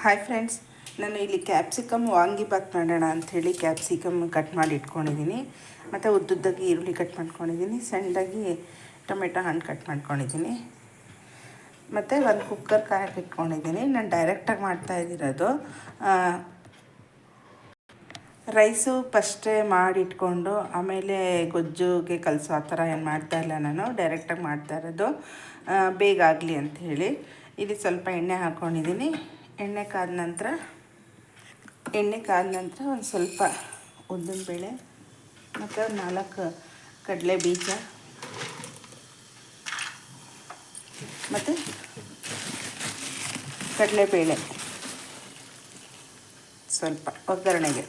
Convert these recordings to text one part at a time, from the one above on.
Hi friends ನಾನು ಇಲ್ಲಿ capsicum vangibath ಮಾಡೋಣ ಅಂಥೇಳಿ ಕ್ಯಾಪ್ಸಿಕಮ್ ಕಟ್ ಮಾಡಿ ಇಟ್ಕೊಂಡಿದ್ದೀನಿ. ಮತ್ತು ಉದ್ದುದ್ದಾಗಿ ಈರುಳ್ಳಿ ಕಟ್ ಮಾಡ್ಕೊಂಡಿದ್ದೀನಿ. ಸಣ್ಣದಾಗಿ ಟೊಮೆಟೊ ಹಣ್ಣು ಕಟ್ ಮಾಡ್ಕೊಂಡಿದ್ದೀನಿ. ಮತ್ತು ಒಂದು ಕುಕ್ಕರ್ ಕಾಯಕ್ಕೆ ಇಟ್ಕೊಂಡಿದ್ದೀನಿ. ನಾನು ಡೈರೆಕ್ಟಾಗಿ ಮಾಡ್ತಾ ಇದ್ದಿರೋದು ರೈಸು ಫಸ್ಟೇ ಮಾಡಿಟ್ಕೊಂಡು ಆಮೇಲೆ ಗೊಜ್ಜುಗೆ ಕಲಸೋ ಆ ಥರ ಏನು ಮಾಡ್ತಾ ಇಲ್ಲ ನಾನು. ಡೈರೆಕ್ಟಾಗಿ ಮಾಡ್ತಾ ಇರೋದು ಬೇಗ ಆಗಲಿ ಅಂಥೇಳಿ ಇಲ್ಲಿ ಸ್ವಲ್ಪ ಎಣ್ಣೆ ಹಾಕ್ಕೊಂಡಿದ್ದೀನಿ ಎಣ್ಣೆ ಕಾದ ನಂತರ, ಎಣ್ಣೆ ಕಾದ ನಂತರ ಒಂದು ಸ್ವಲ್ಪ ಉದ್ದಿನಬೇಳೆ ಮತ್ತು ನಾಲ್ಕು ಕಡಲೆ ಬೀಜ ಮತ್ತು ಕಡಲೆಬೇಳೆ ಸ್ವಲ್ಪ ಒಗ್ಗರಣೆಗೆ.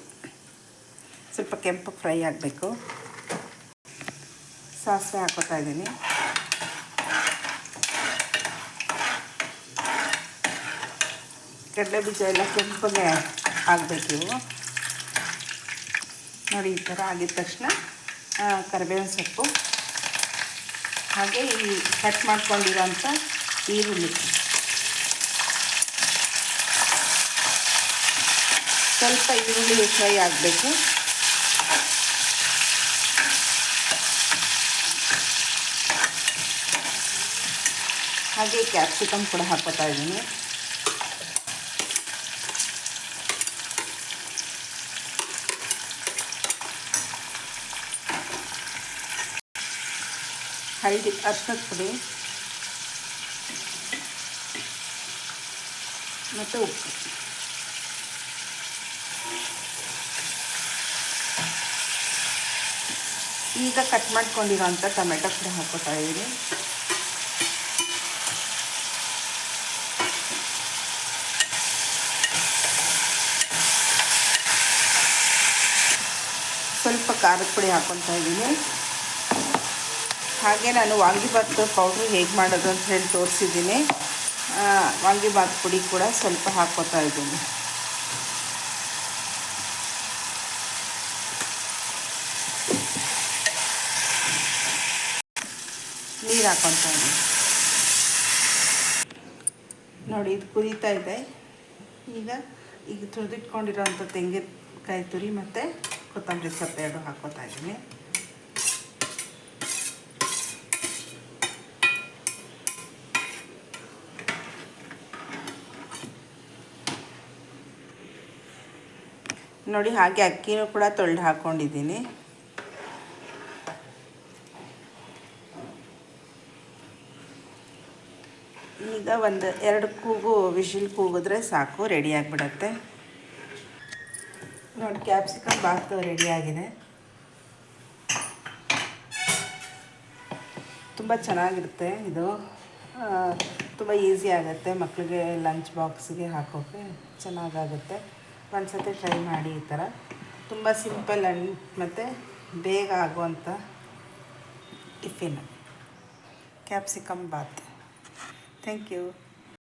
ಸ್ವಲ್ಪ ಕೆಂಪು ಫ್ರೈ ಆಗಬೇಕು. ಸಾಸಿವೆ ಹಾಕೋತಾ ಇದ್ದೀನಿ. ಕಡಲೆ ಬೀಜ ಎಲ್ಲ ಕೆಂಪಗೆ ಆಗಬೇಕು ಇವು ನೋಡಿ, ಈ ಥರ ಆಗಿದ ತಕ್ಷಣ ಕರಿಬೇವಿನ ಸೊಪ್ಪು, ಹಾಗೆ ಈ ಕಟ್ ಮಾಡ್ಕೊಂಡಿರೋಂಥ ಈರುಳ್ಳಿ. ಸ್ವಲ್ಪ ಈರುಳ್ಳಿ ಫ್ರೈ ಆಗಬೇಕು. ಹಾಗೆ ಕ್ಯಾಪ್ಸಿಕಮ್ ಕೂಡ ಹಾಕೋತಾ ಇದ್ದೀನಿ. ಹಳದಿ ಅರ್ಶಿನದ ಪುಡಿ ಮತ್ತು ಉಪ್ಪು. ಈಗ ಕಟ್ ಮಾಡ್ಕೊಂಡಿರೋಂಥ ಟೊಮೆಟೊ ಕೂಡ ಹಾಕೋತಾ ಇದ್ದೀನಿ. ಸ್ವಲ್ಪ ಖಾರದ ಪುಡಿ ಹಾಕೊತಾ ಇದ್ದೀನಿ. ಹಾಗೆ ನಾನು ವಾಂಗಿಬಾತ್ ಪೌಡ್ರು ಹೇಗೆ ಮಾಡೋದು ಅಂತ ಹೇಳಿ ತೋರಿಸಿದ್ದೀನಿ. ವಾಂಗಿಬಾತ್ ಪುಡಿ ಕೂಡ ಸ್ವಲ್ಪ ಹಾಕ್ಕೋತಾ ಇದ್ದೀನಿ. ನೀರು ಇದ್ದೀನಿ. ನೋಡಿ, ಇದು ಕುದೀತಾ ಇದೆ. ಈಗ ಈಗ ತುರಿದಿಟ್ಕೊಂಡಿರೋಂಥ ತೆಂಗಿನಕಾಯಿ ತುರಿ ಮತ್ತು ಕೊತ್ತಂಬರಿ ಸೊಪ್ಪು ಎರಡು ಹಾಕ್ಕೋತಾ ಇದ್ದೀನಿ. ನೋಡಿ ಹಾಗೆ ಅಕ್ಕಿನೂ ಕೂಡ ತೊಳೆದು ಹಾಕ್ಕೊಂಡಿದ್ದೀನಿ ಈಗ ಒಂದು ಎರಡು ಕೂಗು ವಿಶಿಲ್ ಕೂಗಿದ್ರೆ ಸಾಕು, ರೆಡಿ ಆಗಿಬಿಡತ್ತೆ. ನೋಡಿ, ಕ್ಯಾಪ್ಸಿಕಮ್ ಬಾತು ರೆಡಿ ಆಗಿದೆ. ತುಂಬ ಚೆನ್ನಾಗಿರುತ್ತೆ ಇದು. ತುಂಬ ಈಸಿ ಆಗುತ್ತೆ ಮಕ್ಕಳಿಗೆ ಲಂಚ್ ಬಾಕ್ಸ್ಗೆ ಹಾಕೋಕ್ಕೆ ಚೆನ್ನಾಗಾಗುತ್ತೆ. ಒಂದು ಟ್ರೈ ಮಾಡಿ ಈ ಥರ ತುಂಬ ಸಿಂಪಲ್ ಆ್ಯಂಡ್ ಮತ್ತು ಬೇಗ ಆಗುವಂಥ tiffin capsicum Baat thank you